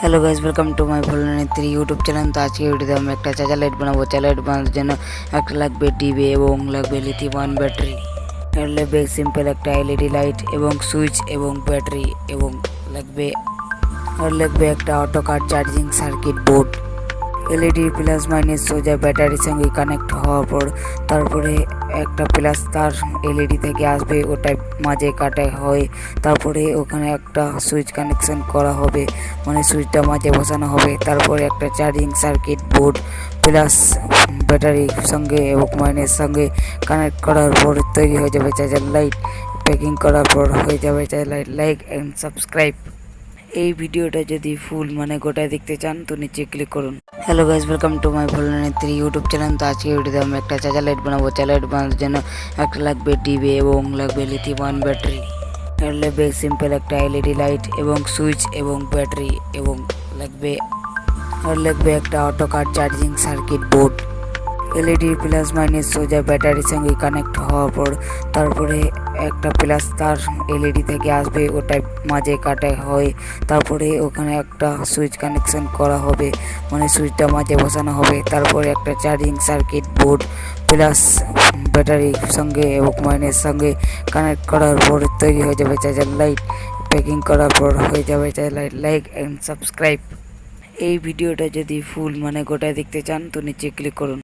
Hello guys welcome to my Bholnetri YouTube channel তো আজকে ভিডিওতে আমি একটা চার্জার লাইট বানাবো। চার্জার লাইট বানানোর জন্য একটা লাগবে টিভি এবং লাগবে লিথিয়াম ব্যাটারি লাগবে সিম্পল একটা এলইডি লাইট এবং সুইচ এবং ব্যাটারি এবং লাগবে, আর লাগবে একটা auto car charging circuit board LED plus minus সোজা ব্যাটারির সঙ্গে কানেক্ট হওয়ার পর তারপরে একটা প্লাস তার এলইডি থেকে আসবে ওটা মাঝে কাটা হয়। তারপরে ওখানে একটা সুইচ কানেকশন করা হবে মানে সুইচটা মাঝে বসানো হবে। তারপরে একটা চার্জিং সার্কিট বোর্ড প্লাস ব্যাটারির সঙ্গে এবং মাইনের সঙ্গে কানেক্ট করার পর তৈরি হয়ে যাবে চার্জার লাইট প্যাকিং করার পর হয়ে যাবে charger light like and subscribe এই ভিডিওটা যদি ফুল মানে গোটায় দেখতে চান, তো নিচে ক্লিক করুন। Hello guys welcome to my Bholnetri YouTube channel তো আজকে ভিডিওতে আমি একটা চার্জার লাইট বানাবো। চার্জার বানানোর জন্য একটা লাগবে টিভি এবং লাগবে লিথিয়াম ব্যাটারি আর লাগবে সিম্পল একটা এলইডি লাইট এবং সুইচ এবং ব্যাটারি এবং লাগবে আর লাগবে একটা auto car charging circuit board LED plus minus সোজা ব্যাটারির সঙ্গে কানেক্ট হওয়ার পর তারপরে একটা প্লাস তার এলইডি থেকে আসবে ওটা মাঝে কাটা হয়। তারপরে ওখানে একটা সুইচ কানেকশন করা হবে মানে সুইচটা মাঝে বসানো হবে। তারপরে একটা চার্জিং সার্কিট বোর্ড প্লাস ব্যাটারির সঙ্গে এবং মাইনের সঙ্গে কানেক্ট করার পর তৈরি হয়ে যাবে চার্জার লাইট প্যাকিং করার পর হয়ে যাবে charger light like and subscribe এই ভিডিওটা যদি ফুল মানে গোটায় দেখতে চান, তো নিচে ক্লিক করুন।